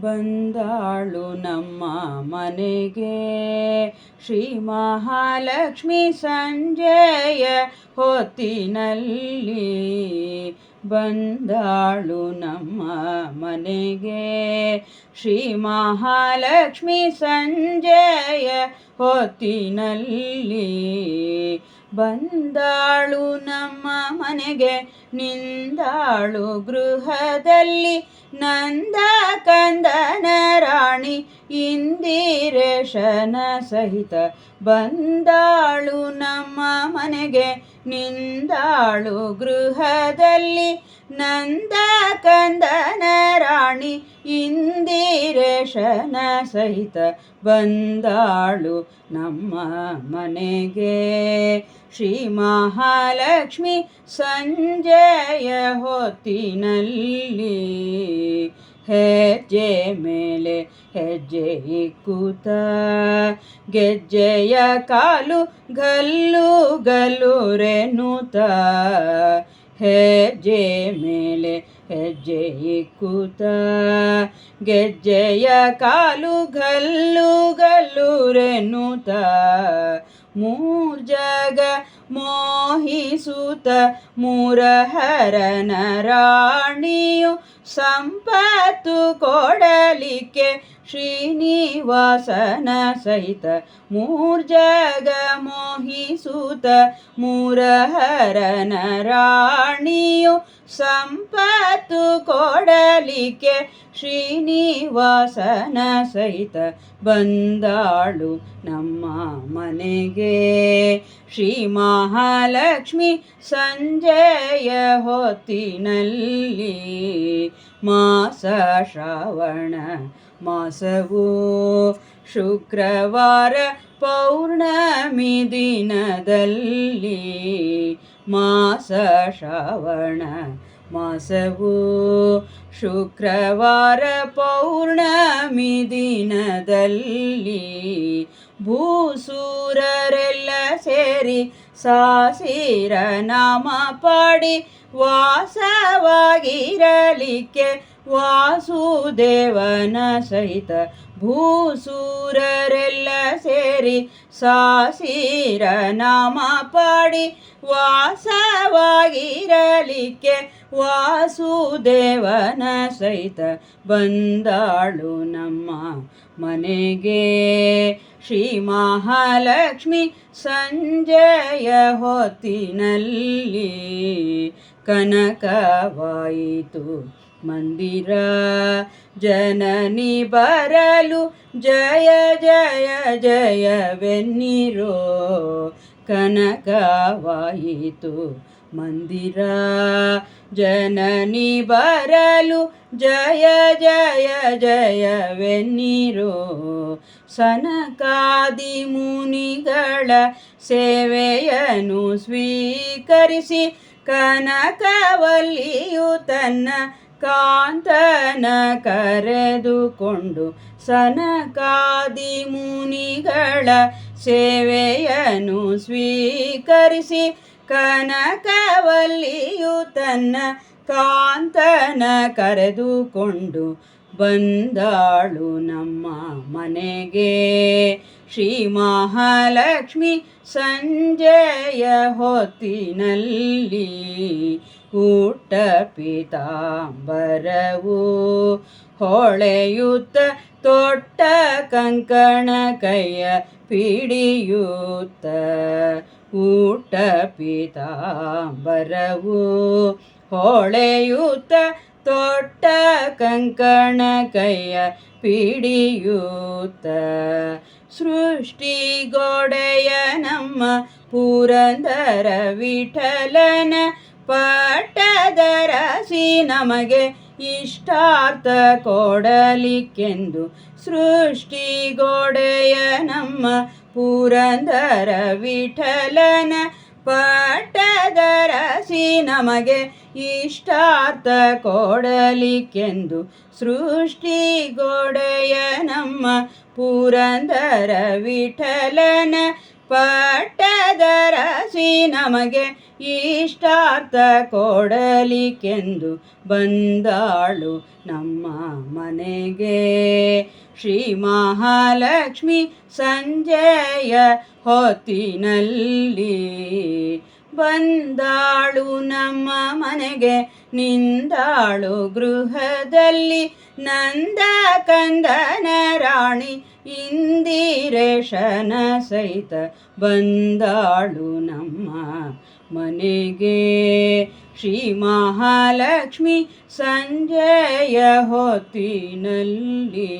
ಬಂದಾಳು ನಮ್ಮ ಮನೆಗೆ. ಶ್ರೀ ಮಹಾಲಕ್ಷ್ಮಿ ಸಂಜೆಯ ಹೊತ್ತಿನಲ್ಲಿ ಬಂದಾಳು ನಮ್ಮ ಮನೆಗೆ. ಶ್ರೀ ಮಹಾಲಕ್ಷ್ಮಿ ಸಂಜೆಯ ಹೊತ್ತಿನಲ್ಲಿ ಬಂದಾಳು ನಮ್ಮ ಮನೆಗೆ. ನಿಂದಾಳು ಗೃಹದಲ್ಲಿ ನಂದ ಕಂದನ ರಾಣಿ ಇಂದಿರೇಶನ ಸಹಿತ ಬಂದಾಳು ನಮ್ಮ ಮನೆಗೆ ನಿಂದಾಳು ಗೃಹದಲ್ಲಿ. ನಂದ ಕಂದನ ರಾಣಿ ಇಂದಿರೇಶನ ಸಹಿತ ಬಂದಾಳು ನಮ್ಮ ಮನೆಗೆ. ಶ್ರೀ ಮಹಾಲಕ್ಷ್ಮಿ ಸಂಜಯ ಹೊತ್ತಿನಲ್ಲಿ ಹೆಜ್ಜೆ ಮೇಲೆ ಹೆಜ್ಜೆ ಕೂತ ಗೆಜ್ಜೆಯ ಕಾಲು ಗಲ್ಲು ಗಲ್ಲುರೆನುತ ಹೆಜ್ಜೆ ಮೇಲೆ ಹೆಜ್ಜೆ ಇಕ್ಕುತ್ತ ಗೆಜ್ಜೆಯ ಕಾಲು ಗಲ್ಲು ಗಲ್ಲುರೆನುತ ಮೂರ್ ಜಗ ಮೋಹಿಸುತ್ತ ಮೂರಹರನ ರಾಣಿಯು ಸಂಪತ್ತು ಕೊಡಲಿಕ್ಕೆ ಶ್ರೀನಿವಾಸನ ಸಹಿತ ಮೂರ್ ಜಗ ಮೋಹಿಸುತ್ತ ಮೂರಹರನ ರಾಣಿಯು ಸಂಪತ್ತು ಕೊಡಲಿಕ್ಕೆ ಶ್ರೀನಿವಾಸನ ಸಹಿತ ಬಂದಾಳು ನಮ್ಮ ಮನೆಗೆ. ಶ್ರೀ ಮಹಾಲಕ್ಷ್ಮಿ ಸಂಜೆಯ ಹೊತ್ತಿನಲ್ಲಿ ಮಾಸ ಶ್ರಾವಣ ಮಾಸವು ಶುಕ್ರವಾರ ಪೌರ್ಣಮಿ ದಿನದಲ್ಲಿ ಮಾಸ ಶ್ರಾವಣ ಮಾಸವು ಶುಕ್ರವಾರ ಪೌರ್ಣಮಿ ದಿನದಲ್ಲಿ ಭೂಸೂರರೆಲ್ಲ ಸೇರಿ ಸಾಸಿರ ನಾಮ ಪಾಡಿ ವಾಸವಾಗಿರಲಿಕ್ಕೆ ವಾಸುದೇವನ ಸಹಿತ ಭೂಸೂರರೆಲ್ಲ ಸೇರಿ ಸಾಸೀರ ನಾಮ ಪಾಡಿ ವಾಸವಾಗಿರಲಿಕ್ಕೆ ವಾಸುದೇವನ ಸಹಿತ ಬಂದಾಳು ನಮ್ಮ ಮನೆಗೆ. ಶ್ರೀ ಮಹಾಲಕ್ಷ್ಮಿ ಸಂಜಯ ಹೊತ್ತಿನಲ್ಲಿ ಕನಕವಾಯಿತು ಮಂದಿರ ಜನನಿ ಬರಲು ಜಯ ಜಯ ಜಯವೆನ್ನಿರೋ ಕನಕವಾಯಿತು ಮಂದಿರ ಜನನಿ ಬರಲು ಜಯ ಜಯ ಜಯವೆನ್ನಿರೋ ಸನಕಾದಿ ಮುನಿಗಳ ಸೇವೆಯನ್ನು ಸ್ವೀಕರಿಸಿ ಕನಕವಲ್ಲಿಯು ತನ್ನ ಕಾಂತನ ಕರೆದುಕೊಂಡು ಸನಕಾದಿ ಮುನಿಗಳ ಸೇವೆಯನ್ನು ಸ್ವೀಕರಿಸಿ ಕನಕವಲ್ಲಿಯು ತನ್ನ ಕಾಂತನ ಕರೆದುಕೊಂಡು ಬಂದಾಳು ನಮ್ಮ ಮನೆಗೆ. ಶ್ರೀ ಮಹಾಲಕ್ಷ್ಮಿ ಸಂಜೆಯ ಹೊತ್ತಿನಲ್ಲಿ ಊಟ ಪಿತಾಂಬರವು ಹೊಳೆಯುತ್ತ ತೊಟ್ಟ ಕಂಕಣ ಕೈಯ ಪಿಡಿಯುತ್ತ ಊಟ ಪಿತಾಂಬರವು ಹೊಳೆಯುತ್ತ ತೊಟ್ಟ ಕಂಕಣ ಕೈಯ ಪಿಡಿಯೂತ. ಸೃಷ್ಟಿಗೊಡೆಯ ನಮ್ಮ ಪುರಂದರ ವಿಠಲನ ಪಟ್ಟದರಸಿ ನಮಗೆ ಇಷ್ಟಾರ್ಥ ಕೊಡಲಿಕ್ಕೆಂದು ಸೃಷ್ಟಿಗೊಡೆಯ ನಮ್ಮ ಪುರಂದರ ವಿಠಲನ ಪಟ್ಟದರಸಿ ನಮಗೆ ಇಷ್ಟಾರ್ಥ ಕೊಡಲಿಕ್ಕೆಂದು ಸೃಷ್ಟಿಗೊಡೆಯ ನಮ್ಮ ಪುರಂದರ ವಿಠಲನ ಪಟ್ಟದರಸಿ ನಮಗೆ ಇಷ್ಟಾರ್ಥ ಕೊಡಲಿಕ್ಕೆಂದು ಬಂದಾಳು ನಮ್ಮ ಮನೆಗೆ. ಶ್ರೀ ಮಹಾಲಕ್ಷ್ಮಿ ಸಂಜೆಯ ಹೊತ್ತಿನಲ್ಲಿ ಬಂದಾಳು ನಮ್ಮ ಮನೆಗೆ, ನಿಂದಾಳು ಗೃಹದಲ್ಲಿ ನಂದ ಕಂದನ ರಾಣಿ ಇಂದಿರೇಶನ ಸಹಿತ ಬಂದಾಳು ನಮ್ಮ ಮನೆಗೆ. ಶ್ರೀ ಮಹಾಲಕ್ಷ್ಮಿ ಸಂಜೆಯ ಹೊತ್ತಿನಲ್ಲಿ